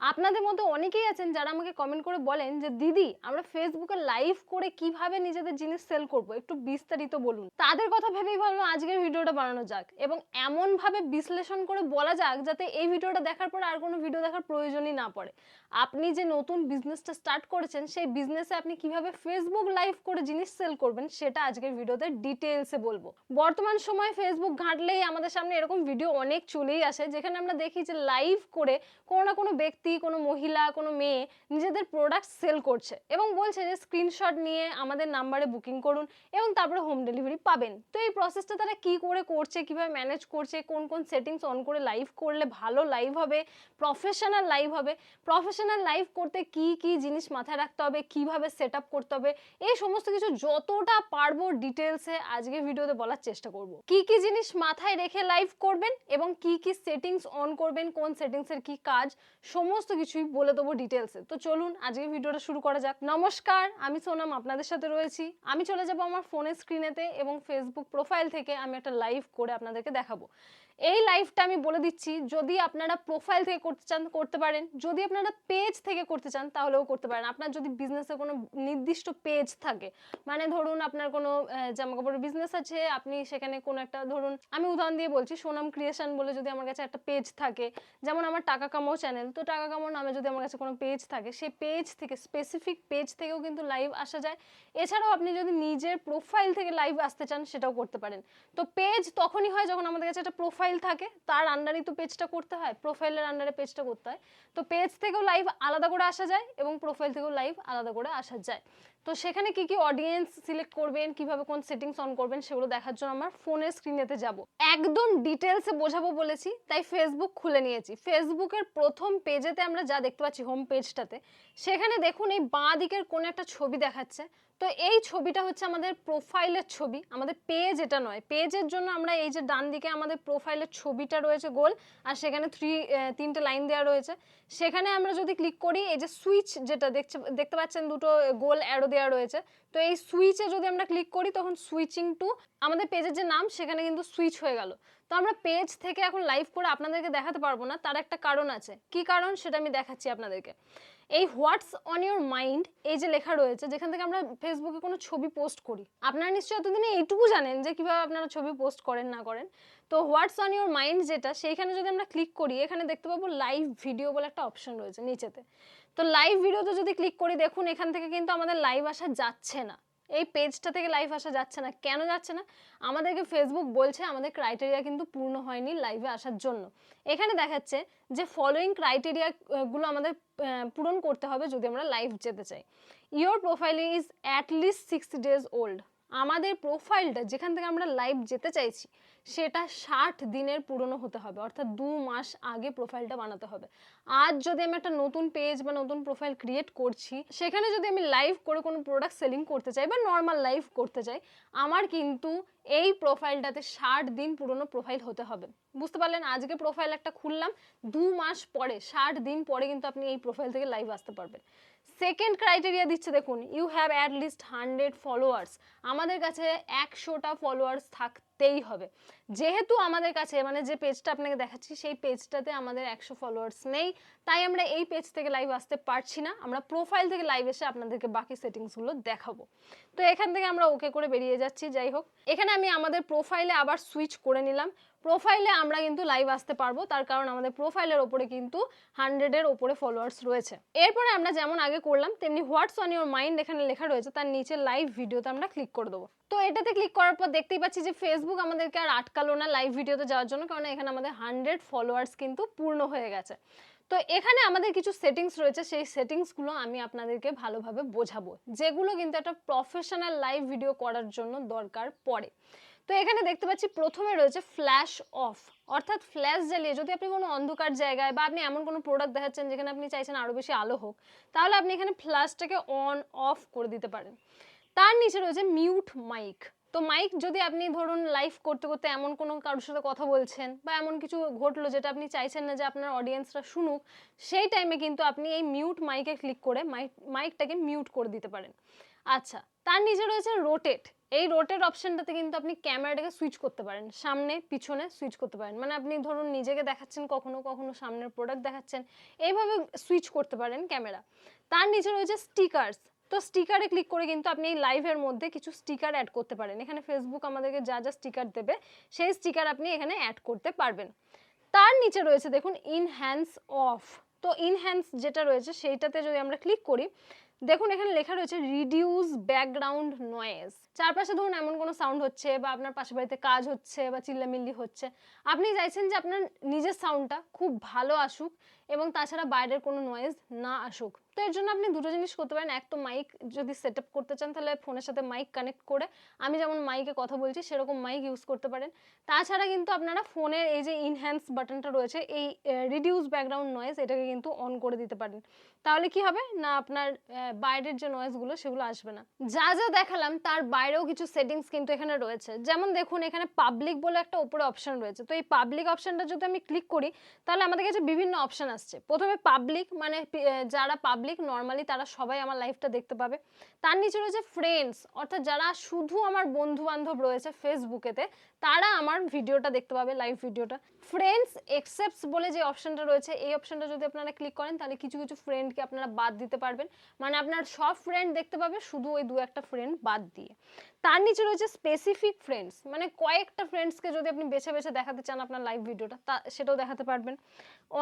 আপনাদের মধ্যে অনেকেই আছেন যারা আমাকে কমেন্ট করে বলেন যে, দিদি, আমরা ফেসবুকে লাইভ করে কীভাবে নিজেদের জিনিস সেল করব? একটু বিস্তারিত বলুন। তাদের কথা ভেবেই ভাবলাম আজকের ভিডিওটা বানানো যাক এবং এমন ভাবে বিশ্লেষণ করে বলা যাক যাতে এই ভিডিওটা দেখার পর আর কোনো ভিডিও দেখার প্রয়োজনই না পড়ে। আপনি যে নতুন বিজনেসটা স্টার্ট করেছেন, সেই বিজনেসে আপনি কীভাবে ফেসবুক লাইভ করে জিনিস সেল করবেন, সেটা আজকের ভিডিওতে ডিটেলসে বলব। বর্তমান সময় ফেসবুক ঘাঁটলেই আমাদের সামনে এরকম ভিডিও অনেক চলেই আসে, যেখানে আমরা দেখি যে লাইভ করে কোনো না কোনো ব্যক্তি কোনো মহিলা, কোনো মেয়ে নিজেদের প্রোডাক্ট সেল করছে এবং বলছে যে স্ক্রিনশট নিয়ে আমাদের নাম্বারে বুকিং করুন এবং তারপরে হোম ডেলিভারি পাবেন। তো এই প্রসেসটা তারা কি করে করছে, কীভাবে ম্যানেজ করছে, কোন কোন সেটিংস অন করে লাইভ করলে ভালো লাইভ হবে প্রফেশনাল লাইভ হবে প্রফেশনাল লাইভ করতে কি কি জিনিস মাথায় রাখতে হবে, কীভাবে সেট আপ করতে হবে, এই সমস্ত কিছু যতটা পারব ডিটেলসে আজকে ভিডিওতে বলার চেষ্টা করব। কি কি জিনিস মাথায় রেখে লাইভ করবেন এবং কি কি সেটিংস অন করবেন, কোন সেটিংসের কি কাজ, সমস্ত কিছুই বলে দেবো ডিটেলসে তো চলুন আজকে ভিডিওটা শুরু করা যাক। নমস্কার, আমি সোনাম, আপনাদের সাথে রয়েছি। আমি চলে যাব আমার ফোনের স্ক্রিনেতে এবং ফেসবুক প্রোফাইল থেকে আমি একটা লাইভ করে আপনাদেরকে দেখাবো। এই লাইভটা আমি বলে দিচ্ছি, যদি আপনারা প্রোফাইল থেকে করতে চান, করতে পারেন। যদি আপনারা পেজ থেকে করতে চান, তাহলেও করতে পারেন। আপনার যদি বিজনেসে কোনো নির্দিষ্ট পেজ থাকে মানে ধরুন আপনার কোনো জামা কাপড়ের বিজনেস আছে, আপনি সেখানে কোনো একটা ধরুন, আমি উদাহরণ দিয়ে বলছি সোনাম ক্রিয়েশন বলে যদি আমার কাছে একটা পেজ থাকে, যেমন আমার টাকা কামাও চ্যানেল তো টাকা কামাও নামে যদি আমার কাছে কোনো পেজ থাকে, সেই পেজ থেকে স্পেসিফিক পেজ থেকেও কিন্তু লাইভ আসা যায়। এছাড়াও আপনি যদি নিজের প্রোফাইল থেকে লাইভ আসতে চান, সেটাও করতে পারেন। তো পেজ তখনই হয় যখন আমাদের কাছে একটা প্রোফাইল থাকে, তার আন্ডারেই তো পেজটা করতে হয় প্রোফাইলের আন্ডারে পেজটা করতে হয়। তো পেজ থেকেও লাইভ আলাদা করে আসা যায় এবং প্রোফাইল থেকেও লাইভ আলাদা করে আসা যায়। তো সেখানে কি কি অডিয়েন্স সিলেক্ট করবেন, কীভাবে কোন সেটিংস অন করবেন, সেগুলো দেখার জন্য আমার ফোনের স্ক্রিনেতে যাব। একদম ডিটেলসে বোঝাবো বলেছি, তাই ফেসবুক খুলে নিয়েছি। ফেসবুকের প্রথম পেজেতে আমরা যা দেখতে পাচ্ছি হোম পেজটাতে সেখানে দেখুন এই বাঁ দিকের কোনো একটা ছবি দেখাচ্ছে। তো এই ছবিটা হচ্ছে আমাদের প্রোফাইলের ছবি। আমাদের পেজ এটা নয়। পেজের জন্য আমরা এই যে ডান দিকে আমাদের প্রোফাইলের ছবিটা রয়েছে গোল, আর সেখানে থ্রি তিনটে লাইন দেওয়া রয়েছে। সেখানে আমরা যদি ক্লিক করি, এই যে সুইচ যেটা দেখছে, দেখতে পাচ্ছেন দুটো গোল অ্যারো দেওয়া রয়েছে। তো এই সুইচে যদি আমরা ক্লিক করি, তখন সুইচিং টু আমাদের পেজের যে নাম, সেখানে কিন্তু সুইচ হয়ে গেল। তো আমরা পেজ থেকে এখন লাইভ করে আপনাদেরকে দেখাতে পারব না, তার একটা কারণ আছে। কি কারণ? সেটা আমি দেখাচ্ছি আপনাদেরকে। এই হোয়াটস অন ইউর মাইন্ড, এই যে লেখা রয়েছে, যেখান থেকে আমরা ফেসবুকে কোনো ছবি পোস্ট করি। আপনারা নিশ্চয়ই এতদিনে এইটুকু জানেন যে কীভাবে আপনারা ছবি পোস্ট করেন না করেন। তো হোয়াটস অন ইউর মাইন্ড যেটা, সেইখানে যদি আমরা ক্লিক করি, এখানে দেখতে পাবো লাইভ ভিডিও বলে একটা অপশন রয়েছে নিচেতে। তো লাইভ ভিডিওতে যদি ক্লিক করি, দেখুন এখান থেকে কিন্তু আমাদের লাইভ আসা যাচ্ছে না। এই পেজটা থেকে লাইভ আসা যাচ্ছে না। কেন যাচ্ছে না? আমাদেরকে ফেসবুক বলছে, আমাদের ক্রাইটেরিয়া কিন্তু পূর্ণ হয়নি লাইভে আসার জন্য। এখানে দেখাচ্ছে যে ফলোয়িং ক্রাইটেরিয়া গুলো আমাদের পূরণ করতে হবে যদি আমরা লাইভ যেতে চাই। Your profile is at least six days old আমাদের প্রোফাইলটা যেখান থেকে আমরা লাইভ যেতে চাইছি, সেটা ষাট দিনের পুরনো হতে হবে। অর্থাৎ দু মাস আগে প্রোফাইলটা বানাতে হবে। আজ যদি আমি একটা নতুন পেজ বা নতুন প্রোফাইল ক্রিয়েট করছি, সেখানে যদি আমি লাইভ করে কোনো প্রোডাক্ট সেলিং করতে চাই বা নর্মাল লাইভ করতে চাই, আমার কিন্তু এই প্রোফাইলটাতে ষাট দিন পুরনো প্রোফাইল হতে হবে। বুঝতে পারলেন? আজকে প্রোফাইল একটা খুললাম, দু মাস পরে, ষাট দিন পরে কিন্তু আপনি এই প্রোফাইল থেকে লাইভ আসতে পারবেন। সেকেন্ড ক্রাইটেরিয়া দিচ্ছে দেখুন you have at least hundred followers আমাদের কাছে একশোটা ফলোয়ার্স থাকতেই হবে। যেহেতু আমাদের কাছে মানে যে পেজটা আপনাকে দেখাচ্ছি, সেই পেজটাতে আমাদের একশো ফলোয়ার্স নেই। তাই আমরা এই পেজ থেকে লাইভ আসতে পারছি না। আমরা প্রোফাইল থেকে লাইভ এসে আপনাদেরকে বাকি সেটিংসগুলো দেখাবো। তো এখান থেকে আমরা ওকে করে বেরিয়ে যাচ্ছি, যাই হোক। এখানে আমি আমাদের প্রোফাইলে আবার সুইচ করে নিলাম। প্রোফাইলে আমরা কিন্তু লাইভ আসতে পারব, তার কারণ আমাদের প্রোফাইলের ওপরে কিন্তু হান্ড্রেডের ওপরে ফলোয়ার্স রয়েছে। এরপরে আমরা যেমন আগে করলাম, তেমনি হোয়াটস অন ইউর মাইন্ড এখানে লেখা রয়েছে, তার নিচে লাইভ ভিডিওতে আমরা ক্লিক করে দেবো। তো এটাতে ক্লিক করার পর দেখতেই পাচ্ছি যে ফেসবুক আমাদেরকে আর আটকালো না লাইভ ভিডিওতে যাওয়ার জন্য, কারণ এখানে আমাদের হান্ড্রেড ফলোয়ার্স কিন্তু পূর্ণ হয়ে গেছে। তো এখানে আমাদের কিছু সেটিংস রয়েছে, সেই সেটিংসগুলো আমি আপনাদেরকে ভালোভাবে বোঝাবো, যেগুলো কিন্তু একটা প্রফেশনাল লাইভ ভিডিও করার জন্য দরকার পড়ে। তো এখানে দেখতে পাচ্ছি প্রথমে রয়েছে ফ্ল্যাশ অফ অর্থাৎ ফ্ল্যাশ জ্বালিয়ে যদি আপনি কোনো অন্ধকার জায়গায় বা আপনি এমন কোনো প্রোডাক্ট দেখাচ্ছেন যেখানে আপনি চাইছেন আরও বেশি আলো হোক, তাহলে আপনি এখানে ফ্ল্যাশটাকে অন অফ করে দিতে পারেন। তার নিচে রয়েছে মিউট মাইক তো মাইক যদি আপনি ধরুন লাইভ করতে করতে এমন কোনো কারোর সাথে কথা বলছেন বা এমন কিছু ঘটলো যেটা আপনি চাইছেন না যে আপনার অডিয়েন্সরা শুনুক, সেই টাইমে কিন্তু আপনি এই মিউট মাইকে ক্লিক করে মাইক মাইকটাকে মিউট করে দিতে পারেন। আচ্ছা তার নিচে রয়েছে রোটেট এই রোটেট অপশনটাতে কিন্তু আপনি ক্যামেরাটাকে সুইচ করতে পারেন। সামনে, পিছনে সুইচ করতে পারেন। মানে আপনি ধরুন নিজেকে দেখাচ্ছেন, কখনো কখনো সামনের প্রোডাক্ট দেখাচ্ছেন। এইভাবে সুইচ করতে পারেন ক্যামেরা তার নিচে রয়েছে স্টিকার্স তো স্টিকারে ক্লিক করে কিন্তু আপনি এই লাইভের মধ্যে কিছু স্টিকার অ্যাড করতে পারেন। এখানে ফেসবুক আমাদেরকে যা যা স্টিকার দেবে, সেই স্টিকার আপনি এখানে অ্যাড করতে পারবেন। তার নিচে রয়েছে দেখুন ইনহ্যান্স অফ তো ইনহ্যান্স যেটা রয়েছে, সেইটাতে যদি আমরা ক্লিক করি দেখুন, এখানে লেখা রয়েছে রিডিউস ব্যাকগ্রাউন্ড নয়েজ চারপাশে ধরুন, এমন কোনো সাউন্ড হচ্ছে বা আপনার পাশে বাড়িতে কাজ হচ্ছে বা চিল্লামিল্লি হচ্ছে। আপনি চাইছেন যে আপনার নিজের সাউন্ডটা খুব ভালো আসুক এবং তাছাড়া বাইরের কোনো নয়েজ না আসুক। তো এর জন্য আপনি দুটো জিনিস করতে পারেন। এক তো মাইক যদি সেট আপ করতে চান, তাহলে ফোনের সাথে মাইক কানেক্ট করে আমি যেমন মাইকে কথা বলছি, সেরকম মাইক ইউজ করতে পারেন। তাছাড়া কিন্তু আপনারা ফোনের এই যে ইনহ্যান্স বাটনটা রয়েছে, এই রিডিউস ব্যাকগ্রাউন্ড নয়েজ এটাকে কিন্তু অন করে দিতে পারেন। তাহলে কি হবে? না আপনার বাইরের যে নয়েজগুলো সেগুলো আসবে না। যা যা দেখালাম, তার বাইরেও কিছু সেটিংস কিন্তু এখানে রয়েছে। যেমন দেখুন, এখানে পাবলিক বলে একটা উপরে অপশন রয়েছে। তো এই পাবলিক অপশনটা যদি আমি ক্লিক করি, তাহলে আমাদের কাছে বিভিন্ন অপশন আসছে। প্রথমে পাবলিক মানে যারা পাবলিক নর্মালি তারা সবাই আমার লাইফটা দেখতে পাবে। তার নিচে রয়েছে ফ্রেন্ডস অর্থাৎ যারা শুধু আমার বন্ধু বান্ধব রয়েছে ফেসবুকেতে তারা আমার ভিডিওটা দেখতে পাবে লাইভ ভিডিওটা ফ্রেন্ডস এক্সেপ্টস বলে যে অপশনটা রয়েছে, এই অপশনটা যদি আপনারা ক্লিক করেন, তাহলে কিছু কিছু ফ্রেন্ডকে আপনারা বাদ দিতে পারবেন। মানে আপনার সব ফ্রেন্ড দেখতে পাবে শুধু ওই দু একটা ফ্রেন্ড বাদ দিয়ে। তার নিচে রয়েছে স্পেসিফিক ফ্রেন্ডস মানে কয়েকটা ফ্রেন্ডসকে যদি আপনি বেছে বেছে দেখাতে চান আপনার লাইভ ভিডিওটা তা সেটাও দেখাতে পারবেন।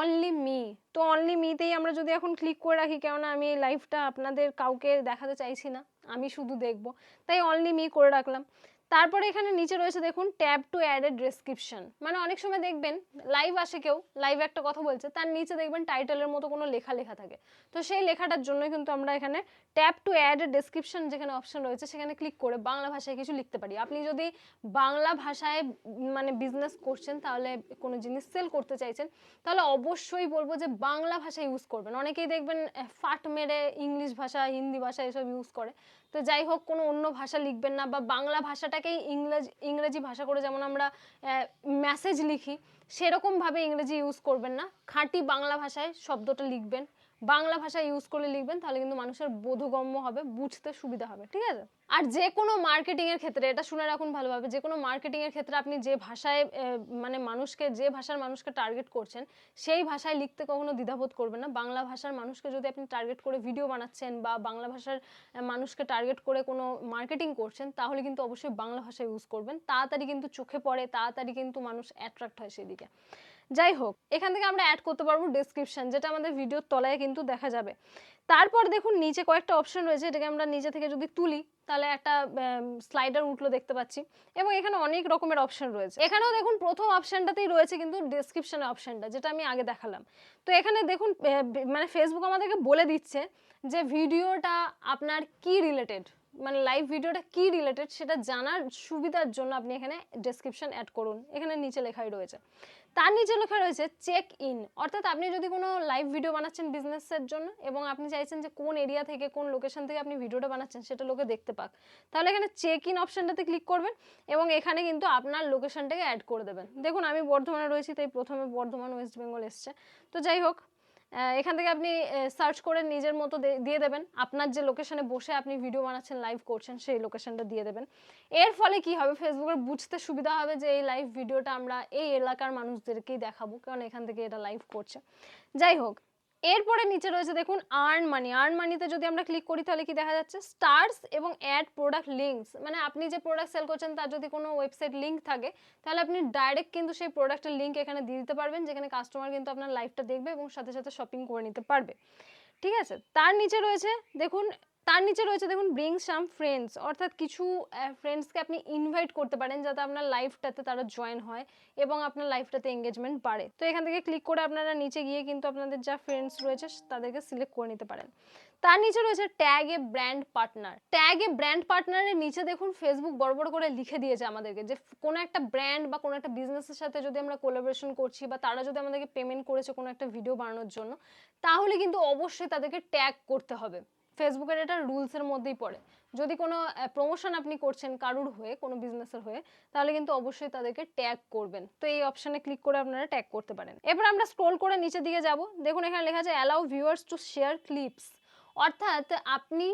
অনলি মি তো অনলি মিতেই আমরা যদি এখন ক্লিক করে রাখি, কেননা আমি এই লাইভটা আপনাদের কাউকে দেখাতে চাইছি না, আমি শুধু দেখব। তাই অনলি মি করে রাখলাম। তারপরে এখানে নিচে রয়েছে দেখুন ট্যাব টু অ্যাডেড ডেসক্রিপশন মানে অনেক সময় দেখবেন লাইভ আসে কেউ লাইভ একটা কথা বলছে, তার নিচে দেখবেন টাইটেলের মতো কোনো লেখা লেখা থাকে। তো সেই লেখাটার জন্য কিন্তু আমরা এখানে ট্যাব টু অ্যাড ডেসক্রিপশন যেখানে অপশন রয়েছে, সেখানে ক্লিক করে বাংলা ভাষায় কিছু লিখতে পারি। আপনি যদি বাংলা ভাষায় মানে বিজনেস করছেন, তাহলে কোনো জিনিস সেল করতে চাইছেন, তাহলে অবশ্যই বলব যে বাংলা ভাষা ইউজ করবেন। অনেকেই দেখবেন ফাট মেরে ইংলিশ ভাষা, হিন্দি ভাষা এসব ইউজ করে। তো যাই হোক, কোনো অন্য ভাষা লিখবেন না বা বাংলা ভাষাটাকেই ইংরেজি ইংরেজি ভাষা করে যেমন আমরা মেসেজ লিখি, সেরকমভাবে ইংরেজি ইউজ করবেন না। খাঁটি বাংলা ভাষায় শব্দটা লিখবেন। বাংলা ভাষা ইউজ করে লিখবেন, তাহলে কিন্তু মানুষের বোধগম্য হবে, বুঝতে সুবিধা হবে, ঠিক আছে? আর যে কোনো মার্কেটিং এর ক্ষেত্রে, এটা শুনে রাখুন ভালোভাবে, যে কোনো মার্কেটিং এর ক্ষেত্রে আপনি যে ভাষায় মানে মানুষকে, যে ভাষার মানুষকে টার্গেট করছেন, সেই ভাষায় লিখতে কখনো দ্বিধাবোধ করবেন না। বাংলা ভাষার মানুষকে যদি আপনি টার্গেট করে ভিডিও বানাচ্ছেন বা বাংলা ভাষার মানুষকে টার্গেট করে কোনো মার্কেটিং করছেন, তাহলে কিন্তু অবশ্যই বাংলা ভাষা ইউজ করবেন। তাড়াতাড়ি কিন্তু চোখে পড়ে, তাড়াতাড়ি কিন্তু মানুষ অ্যাট্রাক্ট হয় সেদিকে। যাই হোক, এখান থেকে আমরা অ্যাড করতে পারব ডেসক্রিপশন যেটা আমাদের ভিডিওর তলায় কিন্তু দেখা যাবে। তারপর দেখুন, নিচে কয়েকটা অপশন রয়েছে, এটাকে আমরা নিচে থেকে যদি তুলি, তাহলে একটা স্লাইডার উঠল দেখতে পাচ্ছি। এবং এখানে অনেক রকমের অপশন রয়েছে। এখানেও দেখুন, প্রথম অপশনটাতেই রয়েছে কিন্তু ডেসক্রিপশনের অপশনটা যেটা আমি আগে দেখালাম। তো এখানে দেখুন মানে ফেসবুক আমাদেরকে বলে দিচ্ছে যে ভিডিওটা আপনার কি রিলেটেড মানে লাইভ ভিডিওটা কি রিলেটেড সেটা জানার সুবিধার জন্য আপনি এখানে ডেসক্রিপশন অ্যাড করুন। এখানে নিচে লেখাই রয়েছে। তার নিচে লেখা রয়েছে চেক ইন অর্থাৎ আপনি যদি কোনো লাইভ ভিডিও বানাচ্ছেন বিজনেসের জন্য এবং আপনি চাইছেন যে কোন এরিয়া থেকে, কোন লোকেশন থেকে আপনি ভিডিওটা বানাচ্ছেন, সেটা লোকে দেখতে পাক। তাহলে এখানে চেক ইন অপশনটাতে ক্লিক করবেন এবং এখানে কিন্তু আপনার লোকেশনটাকে অ্যাড করে দেবেন। দেখুন, আমি বর্ধমানে রয়েছি, তাই প্রথমে বর্ধমান ওয়েস্ট বেঙ্গল এসছে। তো যাই হোক এখান থেকে আপনি সার্চ করে নিজের মতো দিয়ে দেবেন। আপনার যে লোকেশনে বসে আপনি ভিডিও বানাচ্ছেন লাইভ করছেন, সেই লোকেশনটা দিয়ে দেবেন। এর ফলে কি হবে? ফেসবুকের বুঝতে সুবিধা হবে যে এই লাইভ ভিডিওটা আমরা এই এলাকার মানুষদেরকেই দেখাবো, কারণ এখান থেকে এটা লাইভ করছে। যাই হোক এরপরে নিচে রয়েছে দেখুন আর্ন মানি আর্ন মানিতে যদি আমরা ক্লিক করি, তাহলে কি দেখা যাচ্ছে? স্টার্স এবং অ্যাড প্রোডাক্ট লিঙ্কস মানে আপনি যে প্রোডাক্ট সেল করছেন, তার যদি কোনো ওয়েবসাইট লিঙ্ক থাকে, তাহলে আপনি ডাইরেক্ট কিন্তু সেই প্রোডাক্টের লিঙ্ক এখানে দিয়ে দিতে পারবেন, যেখানে কাস্টমার কিন্তু আপনার লাইফটা দেখবে এবং সাথে সাথে শপিং করে নিতে পারবে। ঠিক আছে? তার নিচে রয়েছে, দেখুন তার নিচে রয়েছে দেখুন ব্রিং সাম ফ্রেন্ডস অর্থাৎ কিছু ফ্রেন্ডসকে আপনি ইনভাইট করতে পারেন যাতে আপনার লাইফটাতে তারা জয়েন হয় এবং আপনার লাইফটাতে এঙ্গেজমেন্ট বাড়ে। তো এখান থেকে ক্লিক করে আপনারা নিচে গিয়ে কিন্তু আপনাদের যা ফ্রেন্ডস রয়েছে তাদেরকে সিলেক্ট করে নিতে পারেন। তার নিচে রয়েছে tag a brand partner tag a brand পার্টনারের নিচে দেখুন ফেসবুক বড় বড় করে লিখে দিয়েছে আমাদেরকে যে কোনো একটা ব্র্যান্ড বা কোনো একটা বিজনেসের সাথে যদি আমরা কোলাবোরেশন করছি বা তারা যদি আমাদেরকে পেমেন্ট করেছে কোনো একটা ভিডিও বানানোর জন্য, তাহলে কিন্তু অবশ্যই তাদেরকে ট্যাগ করতে হবে। ফেসবুকের এটা রুলসের মধ্যেই পড়ে। যদি কোনো প্রমোশন আপনি করছেন কারুর হয়ে, কোনো বিজনেসের হয়ে, তাহলে কিন্তু অবশ্যই তাদেরকে ট্যাগ করবেন। তো এই অপশনে ক্লিক করে আপনারা ট্যাগ করতে পারেন। এবার আমরা স্ক্রোল করে নিচের দিকে যাব। দেখুন, এখানে লেখা আছে allow viewers to share clips অর্থাৎ আপনি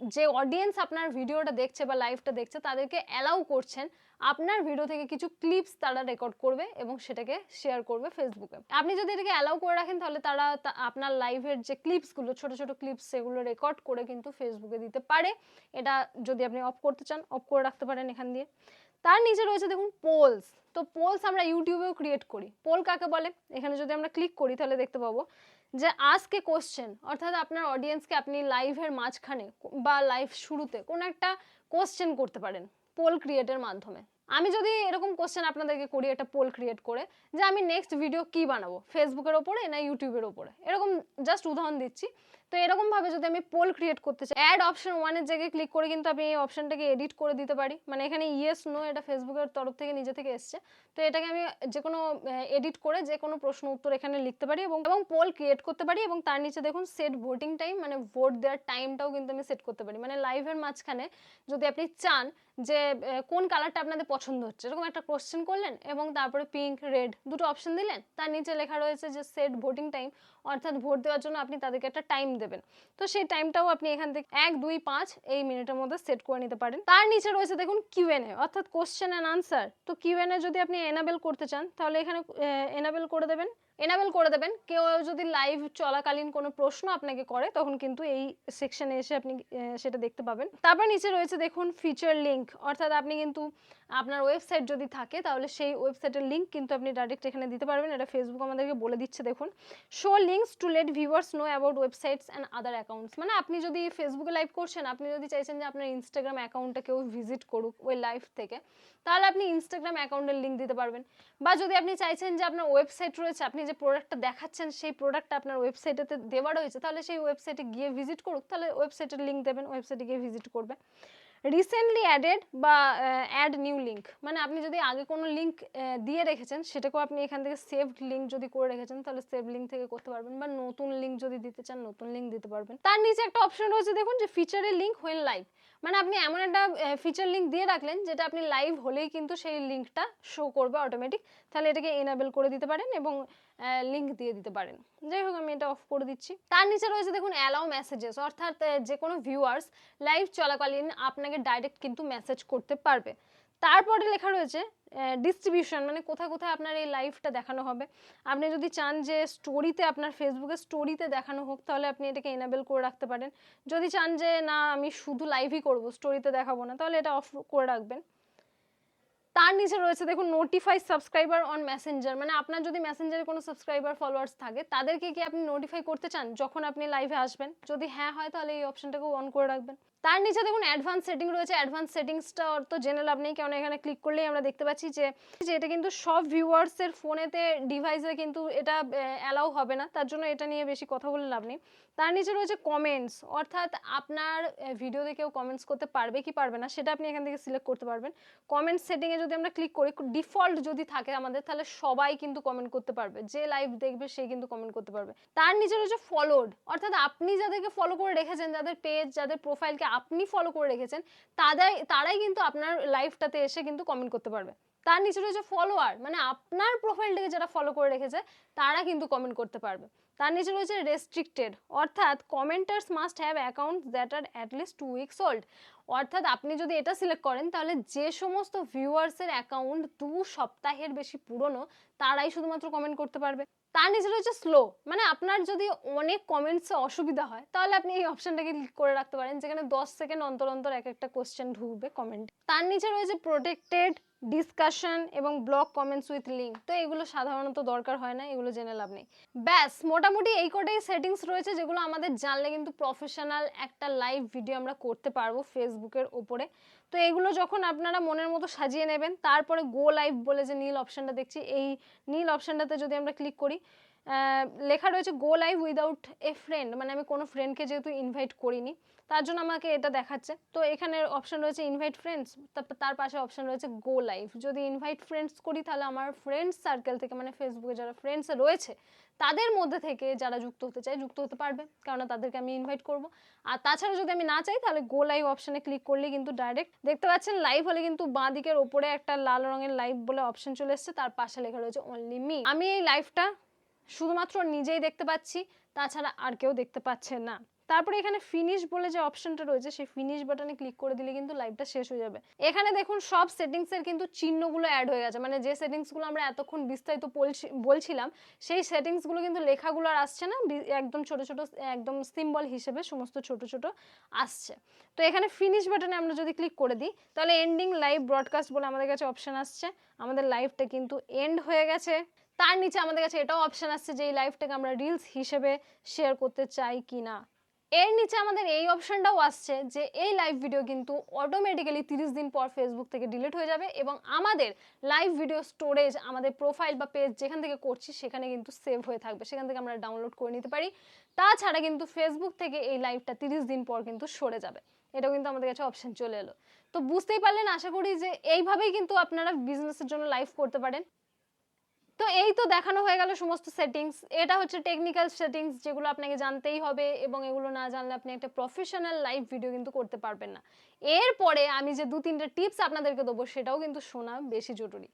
যে অডিয়েন্স আপনার ভিডিওটা দেখছে বা লাইভটা দেখছে, তাদেরকে অ্যালাউ করছেন আপনার ভিডিও থেকে কিছু ক্লিপস তারা রেকর্ড করবে এবং সেটাকে শেয়ার করবে ফেসবুকে আপনি যদি এটাকে অ্যালাউ করে রাখেন, তাহলে তারা আপনার লাইভের যে ক্লিপসগুলো ছোট ছোট ক্লিপস সেগুলো রেকর্ড করে কিন্তু ফেসবুকে দিতে পারে। এটা যদি আপনি অফ করতে চান অফ করে রাখতে পারেন এখান দিয়ে। তার নিচে রয়েছে দেখুন পোলস তো পোলস আমরা ইউটিউবেও ক্রিয়েট করি। পোল কাকে বলে? এখানে যদি আমরা ক্লিক করি, তাহলে দেখতে পাবো যে আজকে কোশ্চেন অর্থাৎ আপনার অডিয়েন্সকে আপনি লাইভের মাঝখানে বা লাইভ শুরুতে কোনো একটা কোশ্চেন করতে পারেন। পোল ক্রিয়েটের মাধ্যমে। আমি যদি এরকম কোশ্চেন আপনাদেরকে করি, একটা পোল ক্রিয়েট করে, যে আমি নেক্সট ভিডিও কি বানাবো? ফেসবুকের ওপরে না ইউটিউবের ওপরে? এরকম জাস্ট উদাহরণ দিচ্ছি। তো এরকম ভাবে যদি আমি পোল ক্রিয়েট করতে চাই অ্যাড অপশন ওয়ানের জায়গায় ক্লিক করে কিন্তু আমি এই অপশনটাকে এডিট করে দিতে পারি। মানে এখানে ইয়েস নো এটা ফেসবুকের তরফ থেকে নিজে থেকে এসছে। তো এটাকে আমি যে কোনো এডিট করে যে কোনো প্রশ্ন উত্তর এখানে লিখতে পারি এবং এবং পোল ক্রিয়েট করতে পারি এবং তার নিচে দেখুন সেট ভোটিং টাইম মানে ভোট দেওয়ার টাইমটাও কিন্তু আমি সেট করতে পারি। মানে লাইভের মাঝখানে যদি আপনি চান যে কোন কালারটা আপনাদের পছন্দ হচ্ছে, এরকম একটা কোশ্চেন করলেন এবং তারপরে পিঙ্ক রেড দুটো অপশন দিলেন, তার নিচে লেখা রয়েছে যে সেট ভোটিং টাইম অর্থাৎ ভোট দেওয়ার জন্য আপনি তাদেরকে একটা টাইম দেবেন। তো সেই টাইমটাও আপনি এখান থেকে এক, দুই, পাঁচ এই মিনিটের মধ্যে সেট করে নিতে পারেন। তার নিচে রয়েছে দেখুন কিউএনএ অর্থাৎ কোশ্চেন অ্যান্ড আনসার তো কিউএনএ যদি আপনি এনাবেল করতে চান, তাহলে এখানে এনাবেল করে দেবেন। এনাবেল করে দেবেন। কেউ যদি লাইভ চলাকালীন কোনো প্রশ্ন আপনাকে করে, তখন কিন্তু এই সেকশনে এসে আপনি সেটা দেখতে পাবেন। তারপর নিচে রয়েছে দেখুন ফিচার লিঙ্ক অর্থাৎ আপনি কিন্তু আপনার ওয়েবসাইট যদি থাকে, তাহলে সেই ওয়েবসাইটের লিঙ্ক কিন্তু আপনি ডাইরেক্ট এখানে দিতে পারবেন। এটা ফেসবুক আমাদেরকে বলে দিচ্ছে, দেখুন। Show links to let viewers know about websites and other accounts মানে আপনি যদি ফেসবুকে লাইভ করছেন, আপনি যদি চাইছেন যে আপনার ইনস্টাগ্রাম অ্যাকাউন্টটা কেউ ভিজিট করুক ওই লাইভ থেকে, তাহলে আপনি ইনস্টাগ্রাম অ্যাকাউন্টের লিঙ্ক দিতে পারবেন। বা যদি আপনি চাইছেন যে আপনার ওয়েবসাইট রয়েছে, আপনি যে প্রোডাক্টটা দেখাচ্ছেন, সেই প্রোডাক্টটা আপনার ওয়েবসাইটেতে দেওয়া রয়েছে, তাহলে সেই ওয়েবসাইটে গিয়ে ভিজিট করুক, তাহলে ওয়েবসাইটের লিঙ্ক দেবেন ওয়েবসাইটে গিয়ে ভিজিট করবে। রিসেন্টলি অ্যাডেড বা অ্যাড নিউ লিঙ্ক মানে আপনি যদি আগে কোনো লিঙ্ক দিয়ে রেখেছেন, সেটাকেও আপনি এখান থেকে সেভড লিঙ্ক যদি করে রেখেছেন, তাহলে সেভ লিঙ্ক থেকে করতে পারবেন। বা নতুন লিঙ্ক যদি দিতে চান, নতুন লিঙ্ক দিতে পারবেন। তার নিচে একটা অপশন রয়েছে, দেখুন যে ফিচারের লিঙ্ক হোয়েন লাইভ মানে আপনি এমন একটা ফিচার লিঙ্ক দিয়ে রাখলেন, যেটা আপনি লাইভ হলেই কিন্তু সেই লিঙ্কটা শো করবে অটোমেটিক তাহলে এটাকে এনাবেল করে দিতে পারেন এবং লিঙ্ক দিয়ে দিতে পারেন। যাই হোক, আমি এটা অফ করে দিচ্ছি। তার নিচে রয়েছে দেখুন অ্যালাউ মেসেজেস অর্থাৎ যে কোনো ভিউয়ার্স লাইভ চলাকালীন আপনাকে ডাইরেক্ট কিন্তু মেসেজ করতে পারবে। তারপরে লেখা রয়েছে ডিস্ট্রিবিউশন মানে কোথায় কোথায় আপনার এই লাইভটা দেখানো হবে। আপনি যদি চান যে স্টোরিতে আপনার ফেসবুকে স্টোরিতে দেখানো হোক, তাহলে আপনি এটাকে এনাবেল করে রাখতে পারেন। যদি চান যে, না, আমি শুধু লাইভই করব স্টোরিতে দেখাবো না, তাহলে এটা অফ করে রাখবেন। তার নিচে রয়েছে দেখুন নোটিফাই সাবস্ক্রাইবার অন মেসেঞ্জার মানে আপনার যদি মেসেঞ্জারে কোনো সাবস্ক্রাইবার ফলোয়ার্স থাকে, তাদেরকে কি আপনি নোটিফাই করতে চান যখন আপনি লাইভে আসবেন? যদি হ্যাঁ হয় তাহলে এই অপশনটাকে অন করে রাখবেন। তার নিচে দেখুন অ্যাডভান্স সেটিং রয়েছে। অ্যাডভান্স সেটিংসটা তো জেনে লাভ নেই। কারণ এখানে ক্লিক করলেই আমরা দেখতে পাচ্ছি যে এটা কিন্তু সব ভিউয়ার্সের ফোনেতে ডিভাইসে কিন্তু এটা অ্যালাউ হবে না। তার জন্য এটা নিয়ে বেশি কথা বলে লাভ নেই। তার নিচে রয়েছে কমেন্টস অর্থাৎ আপনার ভিডিওতে কেউ কমেন্টস করতে পারবে কি পারবে না, সেটা আপনি এখান থেকে সিলেক্ট করতে পারবেন। কমেন্ট সেটিংয়ে যদি আমরা ক্লিক করি ডিফল্ট যদি থাকে আমাদের, তাহলে সবাই কিন্তু কমেন্ট করতে পারবে। যে লাইভ দেখবে, সে কিন্তু কমেন্ট করতে পারবে। তার নিচে রয়েছে ফলোড অর্থাৎ আপনি যাদেরকে ফলো করে রেখেছেন, যাদের পেজ যাদের প্রোফাইলকে আপনি ফলো করে রেখেছেন তাদের তারাই কিন্তু আপনার লাইফটাতে এসে কিন্তু কমেন্ট করতে পারবে। তার নিচে রয়েছে ফলোয়ার মানে আপনার প্রোফাইলটাকে যারা ফলো করে রেখেছে, তারা কিন্তু কমেন্ট করতে পারবে। তার নিচে রয়েছে রেস্ট্রিক্টেড অর্থাৎ commenters must have accounts that are at least two weeks old অর্থাৎ আপনি যদি এটা সিলেক্ট করেন, তাহলে যে সমস্ত ভিউয়ার্সের অ্যাকাউন্ট দু সপ্তাহের বেশি পুরনো, তারাই শুধুমাত্র কমেন্ট করতে পারবে। তার নিচে রয়েছে স্লো মানে আপনার যদি অনেক কমেন্টসে অসুবিধা হয়, তাহলে আপনি এই অপশনটাকে ক্লিক করে রাখতে পারেন, যেখানে দশ সেকেন্ড অন্তর অন্তর এক একটা কোয়েশ্চেন ঢুকবে কমেন্ট তার নিচে রয়েছে প্রোটেক্টেড ডিসকাশন এবং ব্লক কমেন্টস উইথ লিঙ্ক তো এগুলো সাধারণত দরকার হয় না, এগুলো জেনে লাভ নেই। ব্যাস, মোটামুটি এই কটাই সেটিংস রয়েছে যেগুলো আমাদের জানলে কিন্তু প্রফেশনাল একটা লাইভ ভিডিও আমরা করতে পারব ফেসবুকের ওপরে। তো এগুলো যখন আপনারা মনের মতো সাজিয়ে নেবেন, তারপরে গো লাইভ বলে যে নীল অপশানটা দেখছি, এই নীল অপশানটাতে যদি আমরা ক্লিক করি লেখা রয়েছে go live without a friend মানে আমি কোনো ফ্রেন্ডকে যেহেতু ইনভাইট করিনি তার জন্য আমাকে এটা দেখাচ্ছে। তো এখানে অপশন রয়েছে ইনভাইট ফ্রেন্ডস তার পাশে অপশন রয়েছে গো লাইভ যদি ইনভাইট ফ্রেন্ডস করি, তাহলে আমার ফ্রেন্ডস সার্কেল থেকে মানে ফেসবুকে যারা ফ্রেন্ডস রয়েছে, তাদের মধ্যে থেকে যারা যুক্ত হতে চায়, যুক্ত হতে পারবে। কারণ তাদেরকে আমি ইনভাইট করব। আর তাছাড়া যদি আমি না চাই, তাহলে গো লাইভ অপশনে ক্লিক করলে কিন্তু ডাইরেক্ট দেখতে পাচ্ছেন লাইভ হলে কিন্তু বাঁ দিকের ওপরে একটা লাল রঙের লাইভ বলে অপশন চলে এসেছে। তার পাশে লেখা রয়েছে অনলি মি আমি এই লাইভটা শুধুমাত্র নিজেই দেখতে পাচ্ছি, তাছাড়া আর কেউ দেখতে পাচ্ছে না। তারপরে এখানে ফিনিশ বলে যে অপশনটা রয়েছে, সেই ফিনিশ বাটনে ক্লিক করে দিলে কিন্তু লাইভটা শেষ হয়ে যাবে। এখানে দেখুন, সব সেটিংসের কিন্তু চিহ্নগুলো অ্যাড হয়ে গেছে। মানে যে সেটিংসগুলো আমরা এতক্ষণ বিস্তারিত বলছি- বলছিলাম, সেই সেটিংসগুলো কিন্তু লেখাগুলো আর আসছে না একদম ছোট ছোট, একদম সিম্বল হিসেবে সমস্ত ছোট ছোট আসছে। তো এখানে ফিনিশ বাটনে আমরা যদি ক্লিক করে দিই, তাহলে এন্ডিং লাইভ ব্রডকাস্ট বলে আমাদের কাছে অপশন আসছে। আমাদের লাইভটা কিন্তু এন্ড হয়ে গেছে। তার নিচে আমাদের কাছে এটাও অপশন আসছে যে এই লাইভটাকে আমরা রিলস হিসেবে শেয়ার করতে চাই কি না এর নিচে আমাদের এই অপশনটাও আসছে যে এই লাইভ ভিডিও কিন্তু অটোমেটিক্যালি তিরিশ দিন পর ফেসবুক থেকে ডিলিট হয়ে যাবে এবং আমাদের লাইভ ভিডিও স্টোরেজ আমাদের প্রোফাইল বা পেজ যেখান থেকে করছি সেখানে কিন্তু সেভ হয়ে থাকবে। সেখান থেকে আমরা ডাউনলোড করে নিতে পারি। তাছাড়া কিন্তু ফেসবুক থেকে এই লাইভটা তিরিশ দিন পর কিন্তু সরে যাবে। এটাও কিন্তু আমাদের কাছে অপশন চলে এলো। তো বুঝতেই পারলেন, আশা করি যে এইভাবেই কিন্তু আপনারা বিজনেসের জন্য লাইভ করতে পারেন। তো এই তো দেখানো হয়ে গেল সমস্ত সেটিংস এটা হচ্ছে টেকনিক্যাল সেটিংস যেগুলো আপনাকে জানতেই হবে এবং এগুলো না জানলে আপনি একটা প্রফেশনাল লাইভ ভিডিও কিন্তু করতে পারবেন না। এরপরে আমি যে দু তিনটে টিপস আপনাদেরকে দেবো সেটাও কিন্তু শোনা বেশি জরুরি।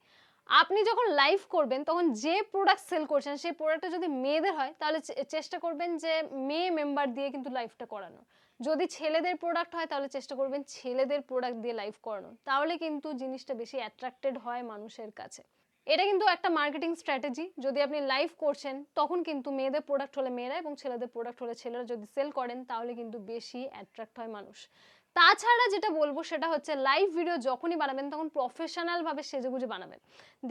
আপনি যখন লাইভ করবেন, তখন যে প্রোডাক্ট সেল করছেন, সেই প্রোডাক্টটা যদি মেয়েদের হয়, তাহলে চেষ্টা করবেন যে মেয়ে মেম্বার দিয়ে কিন্তু লাইভটা করানো। যদি ছেলেদের প্রোডাক্ট হয়, তাহলে চেষ্টা করবেন ছেলেদের প্রোডাক্ট দিয়ে লাইভ করানো। তাহলে কিন্তু জিনিসটা বেশি অ্যাট্রাক্টেড হয় মানুষের কাছে। এটা কিন্তু একটা মার্কেটিং স্ট্র্যাটেজি যদি আপনি লাইভ করছেন, তখন কিন্তু মেয়েদের প্রোডাক্ট হলে মেয়েরা এবং ছেলেদের প্রোডাক্ট হলে ছেলেরা যদি সেল করেন, তাহলে কিন্তু বেশি অ্যাট্রাক্ট হয় মানুষ। তাছাড়া যেটা বলব, সেটা হচ্ছে লাইভ ভিডিও যখনই বানাবেন, তখন প্রফেশনাল ভাবে সেজেগুজে বানাবেন।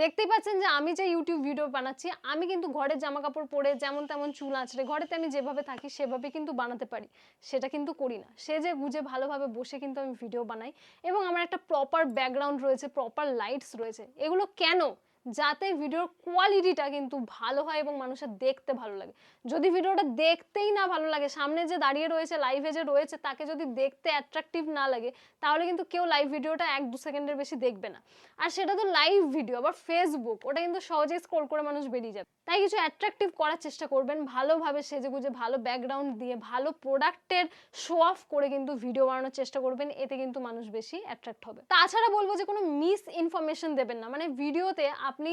দেখতেই পাচ্ছেন যে আমি যে ইউটিউব ভিডিও বানাচ্ছি, আমি কিন্তু ঘরের জামা কাপড় পরে যেমন তেমন চুল আঁচড়ে, ঘরেতে আমি যেভাবে থাকি, সেভাবে কিন্তু বানাতে পারি। সেটা কিন্তু করি না। সেজে গুজে ভালোভাবে বসে কিন্তু আমি ভিডিও বানাই এবং আমার একটা প্রপার ব্যাকগ্রাউন্ড রয়েছে প্রপার লাইটস রয়েছে। এগুলো কেন? যাতে ভিডিওর কোয়ালিটিটা কিন্তু ভালো হয় এবং মানুষের দেখতে ভালো লাগে। যদি ভিডিওটা দেখতেই না ভালো লাগে, সামনে যে দাঁড়িয়ে রয়েছে লাইভে যে রয়েছে, তাকে যদি দেখতে অ্যাট্রাকটিভ না লাগে, তাহলে কিন্তু কেউ লাইভ ভিডিওটা এক দু সেকেন্ডের বেশি দেখবে না। আর সেটা তো লাইভ ভিডিও আবার ফেসবুক ওটা কিন্তু সহজেই স্ক্রোল করে মানুষ বেরিয়ে যাবে। তাই কিছু অ্যাট্রাকটিভ করার চেষ্টা করবেন, ভালোভাবে সেজে গুজে ভালো ব্যাকগ্রাউন্ড দিয়ে, ভালো প্রোডাক্টের শো অফ করে কিন্তু ভিডিও বানানোর চেষ্টা করবেন, এতে কিন্তু মানুষ বেশি অ্যাট্রাক্ট হবে। তাছাড়া বলব যে কোনো মিস ইনফরমেশন দেবেন না মানে ভিডিওতে আপনি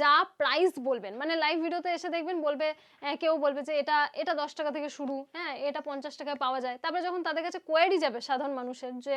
যা প্রাইস বলবেন মানে লাইভ ভিডিওতে এসে দেখবেন বলবে কেউ বলবে যে এটা এটা দশ টাকা থেকে শুরু হ্যাঁ এটা পঞ্চাশ টাকায় পাওয়া যায়। তারপরে যখন তাদের কাছে কোয়ারি যাবে সাধারণ মানুষের যে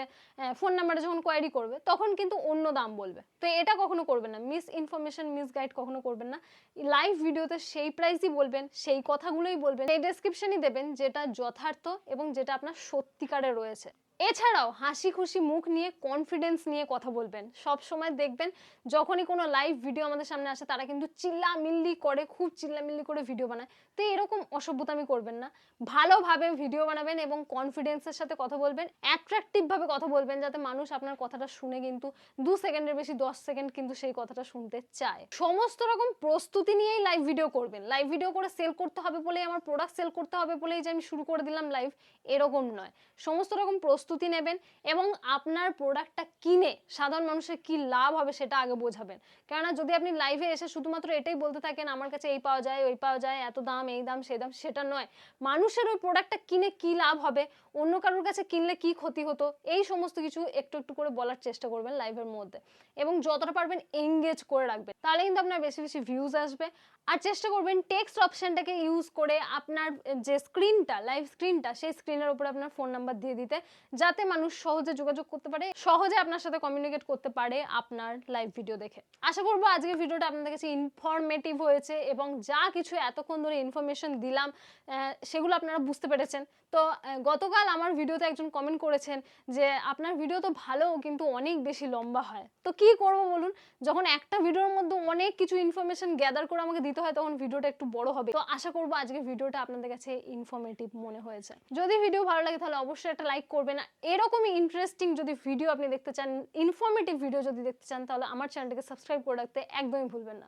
ফোন নাম্বারে যখন কোয়ারি করবে, তখন কিন্তু অন্য দাম বলবে। তো এটা কখনো করবেন না মিস ইনফরমেশন মিস গাইড কখনো করবেন না। লাইভ ভিডিওতে সেই প্রাইসই বলবেন, সেই কথাগুলোই বলবেন এই ডেসক্রিপশনই দেবেন যেটা যথার্থ এবং যেটা আপনার সত্যিকারে রয়েছে। এছাড়াও হাসি খুশি মুখ নিয়ে কনফিডেন্স নিয়ে কথা বলবেন। সব সময় দেখবেন যখনই কোনো লাইভ ভিডিও আমাদের সামনে আসে, তারা কিন্তু চিল্লামিল্লি করে, খুব চিল্লামিল্লি করে ভিডিও বানায়। তো এরকম অসভ্যতামি করবেন না। ভালোভাবে ভিডিও বানাবেন এবং কনফিডেন্সের সাথে কথা বলবেন অ্যাট্রাকটিভ ভাবে কথা বলবেন, যাতে মানুষ আপনার কথাটা শুনে কিন্তু দু সেকেন্ডের বেশি, দশ সেকেন্ড কিন্তু সেই কথাটা শুনতে চায়। সমস্ত রকম প্রস্তুতি নিয়েই লাইভ ভিডিও করবেন। লাইভ ভিডিও করে সেল করতে হবে বলেই, আমার প্রোডাক্ট সেল করতে হবে বলেই যে আমি শুরু করে দিলাম লাইভ এরকম নয়। সমস্ত রকম প্রস্তুতি নেবেন এবং আপনার প্রোডাক্টটা কিনে সাধারণ মানুষের কি লাভ হবে সেটা আগে বোঝাবেন। কেননা যদি আপনি লাইভে এসে শুধুমাত্র এটাই বলতে থাকেন, আমার কাছে এই পাওয়া যায়, ওই পাওয়া যায়, এত দাম, এই দাম সেই দাম, সেটা নয়। মানুষের ওই প্রোডাক্টটা কিনে কি লাভ হবে, অন্য কারোর কাছে কিনলে কি ক্ষতি হতো, এই সমস্ত কিছু একটু একটু করে বলার চেষ্টা করবেন লাইভের মধ্যে। এবং যতটা পারবেন এঙ্গেজ করে রাখবেন। তাহলে কিন্তু আপনার বেশি বেশি ভিউজ আসবে। আর চেষ্টা করবেন টেক্সট অপশনটাকে ইউজ করে আপনার যে স্ক্রিনটা লাইভ স্ক্রিনটা সেই স্ক্রিনের উপরে আপনার ফোন নাম্বার দিয়ে দিতে, যাতে মানুষ সহজে যোগাযোগ করতে পারে, সহজে আপনার সাথে কমিউনিকেট করতে পারে আপনার লাইভ ভিডিও দেখে। আশা করব আজকের ভিডিওটা আপনাদের কাছে ইনফরমেটিভ হয়েছে এবং যা কিছু এতক্ষণ ধরে ইনফরমেশন দিলাম সেগুলো আপনারা বুঝতে পেরেছেন। তো গতকাল আমার ভিডিওতে একজন কমেন্ট করেছেন যে, আপনার ভিডিও তো ভালো, কিন্তু অনেক বেশি লম্বা হয়। তো কি করব বলুন? যখন একটা ভিডিওর মধ্যে অনেক কিছু ইনফরমেশন গ্যাদার করে আমাকে দিতে হয়, তখন ভিডিওটা একটু বড় হবে। তো আশা করব আজকে ভিডিওটা আপনাদের কাছে ইনফরমেটিভ মনে হয়েছে। যদি ভিডিও ভালো লাগে, তাহলে অবশ্যই একটা লাইক করবেন। এরকমই ইন্টারেস্টিং যদি ভিডিও আপনি দেখতে চান ইনফরমেটিভ ভিডিও যদি দেখতে চান, তাহলে আমার চ্যানেলটাকে সাবস্ক্রাইব করে রাখতে একদমই ভুলবেন না।